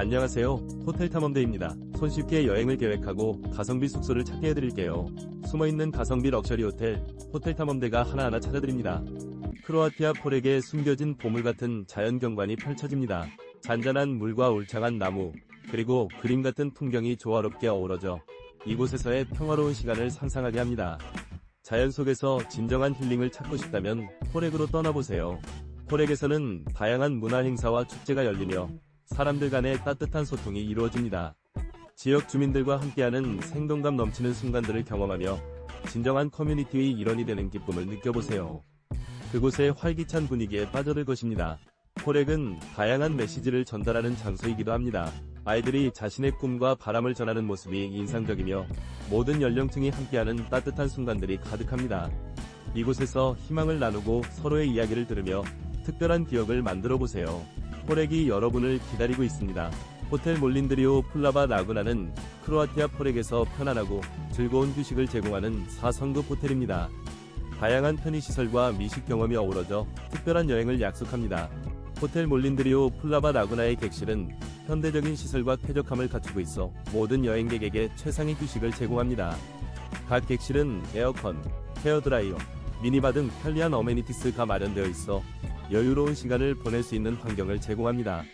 안녕하세요. 호텔 탐험대입니다. 손쉽게 여행을 계획하고 가성비 숙소를 찾게 해드릴게요. 숨어있는 가성비 럭셔리 호텔, 호텔 탐험대가 하나하나 찾아드립니다. 크로아티아 폴에게 숨겨진 보물 같은 자연 경관이 펼쳐집니다. 잔잔한 물과 울창한 나무, 그리고 그림 같은 풍경이 조화롭게 어우러져 이곳에서의 평화로운 시간을 상상하게 합니다. 자연 속에서 진정한 힐링을 찾고 싶다면 포렉으로 떠나보세요. 포렉에서는 다양한 문화 행사와 축제가 열리며 사람들 간의 따뜻한 소통이 이루어집니다. 지역 주민들과 함께하는 생동감 넘치는 순간들을 경험하며 진정한 커뮤니티의 일원이 되는 기쁨을 느껴보세요. 그곳의 활기찬 분위기에 빠져들 것입니다. 포렉은 다양한 메시지를 전달하는 장소이기도 합니다. 아이들이 자신의 꿈과 바람을 전하는 모습이 인상적이며 모든 연령층이 함께하는 따뜻한 순간들이 가득합니다. 이곳에서 희망을 나누고 서로의 이야기를 들으며 특별한 기억을 만들어 보세요. 포렉이 여러분을 기다리고 있습니다. 호텔 몰린드리오 플라바 라구나는 크로아티아 포렉에서 편안하고 즐거운 휴식을 제공하는 4성급 호텔입니다. 다양한 편의시설과 미식 경험이 어우러져 특별한 여행을 약속합니다. 호텔 몰린드리오 플라바 라구나의 객실은 현대적인 시설과 쾌적함을 갖추고 있어 모든 여행객에게 최상의 휴식을 제공합니다. 각 객실은 에어컨, 헤어드라이어, 미니바 등 편리한 어메니티스가 마련되어 있어 여유로운 시간을 보낼 수 있는 환경을 제공합니다.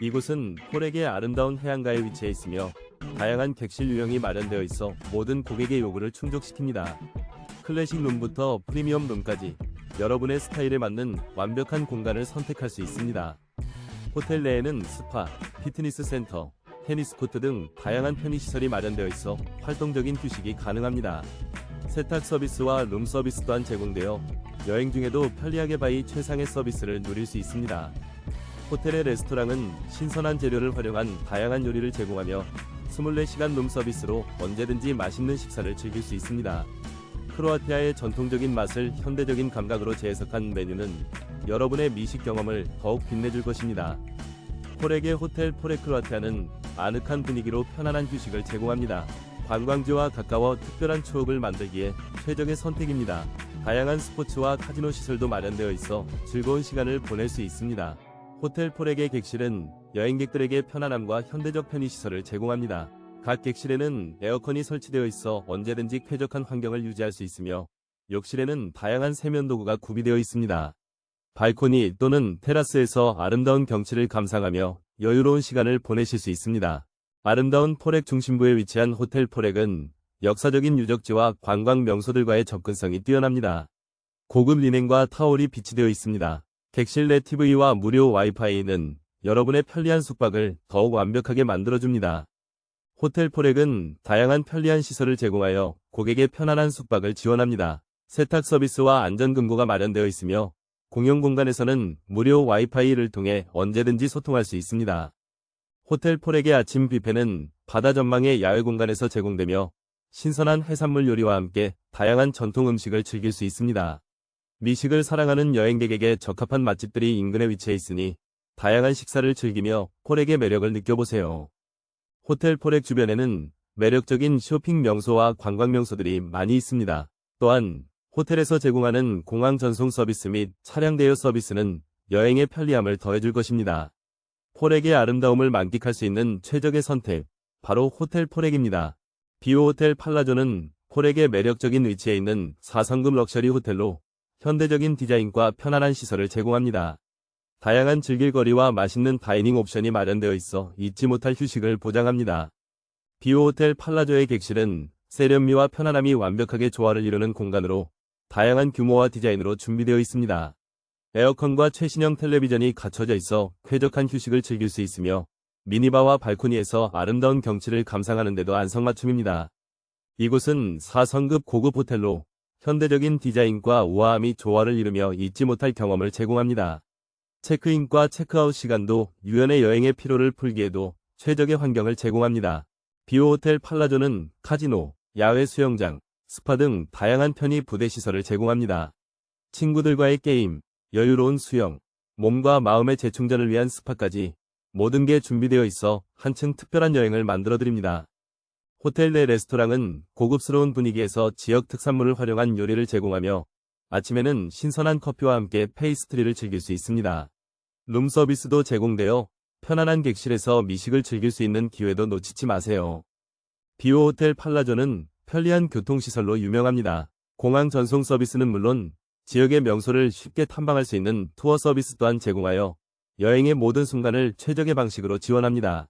이곳은 포렉의 아름다운 해안가에 위치해 있으며 다양한 객실 유형이 마련되어 있어 모든 고객의 요구를 충족시킵니다. 클래식 룸부터 프리미엄 룸까지 여러분의 스타일에 맞는 완벽한 공간을 선택할 수 있습니다. 호텔 내에는 스파, 피트니스 센터, 테니스 코트 등 다양한 편의시설이 마련되어 있어 활동적인 휴식이 가능합니다. 세탁 서비스와 룸 서비스 또한 제공되어 여행 중에도 편리하게 바이 최상의 서비스를 누릴 수 있습니다. 호텔의 레스토랑은 신선한 재료를 활용한 다양한 요리를 제공하며 24시간 룸 서비스로 언제든지 맛있는 식사를 즐길 수 있습니다. 크로아티아의 전통적인 맛을 현대적인 감각으로 재해석한 메뉴는 여러분의 미식 경험을 더욱 빛내줄 것입니다. 포렉의 호텔 포렉 크로아티아는 아늑한 분위기로 편안한 휴식을 제공합니다. 관광지와 가까워 특별한 추억을 만들기에 최적의 선택입니다. 다양한 스포츠와 카지노 시설도 마련되어 있어 즐거운 시간을 보낼 수 있습니다. 호텔 포렉의 객실은 여행객들에게 편안함과 현대적 편의시설을 제공합니다. 각 객실에는 에어컨이 설치되어 있어 언제든지 쾌적한 환경을 유지할 수 있으며 욕실에는 다양한 세면 도구가 구비되어 있습니다. 발코니 또는 테라스에서 아름다운 경치를 감상하며 여유로운 시간을 보내실 수 있습니다. 아름다운 포렉 중심부에 위치한 호텔 포렉은 역사적인 유적지와 관광 명소들과의 접근성이 뛰어납니다. 고급 리넨과 타올이 비치되어 있습니다. 객실 내 TV와 무료 와이파이는 여러분의 편리한 숙박을 더욱 완벽하게 만들어줍니다. 호텔 포렉은 다양한 편리한 시설을 제공하여 고객의 편안한 숙박을 지원합니다. 세탁 서비스와 안전금고가 마련되어 있으며 공용 공간에서는 무료 와이파이를 통해 언제든지 소통할 수 있습니다. 호텔 포렉의 아침 뷔페는 바다 전망의 야외 공간에서 제공되며 신선한 해산물 요리와 함께 다양한 전통 음식을 즐길 수 있습니다. 미식을 사랑하는 여행객에게 적합한 맛집들이 인근에 위치해 있으니 다양한 식사를 즐기며 포렉의 매력을 느껴보세요. 호텔 포렉 주변에는 매력적인 쇼핑 명소와 관광 명소들이 많이 있습니다. 또한 호텔에서 제공하는 공항 전송 서비스 및 차량 대여 서비스는 여행의 편리함을 더해줄 것입니다. 포렉의 아름다움을 만끽할 수 있는 최적의 선택, 바로 호텔 포렉입니다. 비오 호텔 팔라조는 포렉의 매력적인 위치에 있는 4성급 럭셔리 호텔로 현대적인 디자인과 편안한 시설을 제공합니다. 다양한 즐길거리와 맛있는 다이닝 옵션이 마련되어 있어 잊지 못할 휴식을 보장합니다. 비오 호텔 팔라조의 객실은 세련미와 편안함이 완벽하게 조화를 이루는 공간으로 다양한 규모와 디자인으로 준비되어 있습니다. 에어컨과 최신형 텔레비전이 갖춰져 있어 쾌적한 휴식을 즐길 수 있으며 미니바와 발코니에서 아름다운 경치를 감상하는 데도 안성맞춤입니다. 이곳은 4성급 고급 호텔로 현대적인 디자인과 우아함이 조화를 이루며 잊지 못할 경험을 제공합니다. 체크인과 체크아웃 시간도 유연의 여행의 피로를 풀기에도 최적의 환경을 제공합니다. 비오 호텔 팔라조는 카지노, 야외 수영장, 스파 등 다양한 편의 부대 시설을 제공합니다. 친구들과의 게임, 여유로운 수영, 몸과 마음의 재충전을 위한 스파까지 모든 게 준비되어 있어 한층 특별한 여행을 만들어 드립니다. 호텔 내 레스토랑은 고급스러운 분위기에서 지역 특산물을 활용한 요리를 제공하며 아침에는 신선한 커피와 함께 페이스트리를 즐길 수 있습니다. 룸 서비스도 제공되어 편안한 객실에서 미식을 즐길 수 있는 기회도 놓치지 마세요. 비오 호텔 팔라조는 편리한 교통시설로 유명합니다. 공항 전송 서비스는 물론 지역의 명소를 쉽게 탐방할 수 있는 투어 서비스 또한 제공하여 여행의 모든 순간을 최적의 방식으로 지원합니다.